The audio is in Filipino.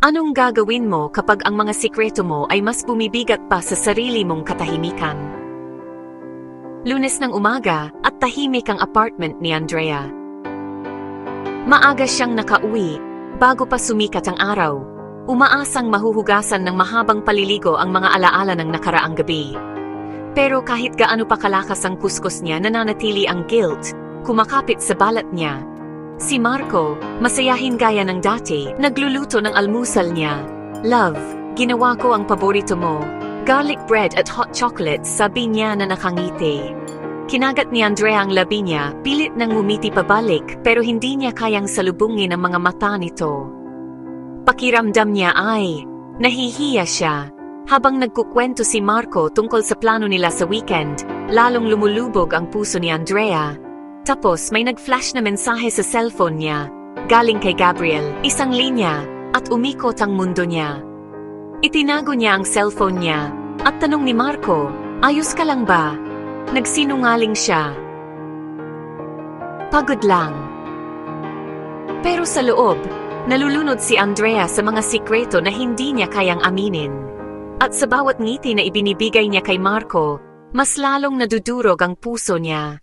Anong gagawin mo kapag ang mga sikreto mo ay mas bumibigat pa sa sarili mong katahimikan? Lunes ng umaga at tahimik ang apartment ni Andrea. Maaga siyang nakauwi bago pa sumikat ang araw. Umaasang mahuhugasan ng mahabang paliligo ang mga alaala ng nakaraang gabi. Pero kahit gaano pa kalakas ang kuskus niya, nananatili ang guilt, kumakapit sa balat niya. Si Marco, masayahin gaya ng dati, nagluluto ng almusal niya. Love, ginawa ko ang paborito mo. Garlic bread at hot chocolate, sabi niya na nakangiti. Kinagat ni Andrea ang labi niya, pilit nang ngumiti pabalik pero hindi niya kayang salubungin ang mga mata nito. Pakiramdam niya ay, nahihiya siya. Habang nagkukwento si Marco tungkol sa plano nila sa weekend, lalong lumulubog ang puso ni Andrea. Tapos may nag-flash na mensahe sa cellphone niya, galing kay Gabriel, isang linya, at umikot ang mundo niya. Itinago niya ang cellphone niya, at tanong ni Marco, ayos ka lang ba? Nagsinungaling siya. Pagod lang. Pero sa loob, nalulunod si Andrea sa mga sikreto na hindi niya kayang aminin. At sa bawat ngiti na ibinibigay niya kay Marco, mas lalong nadudurog ang puso niya.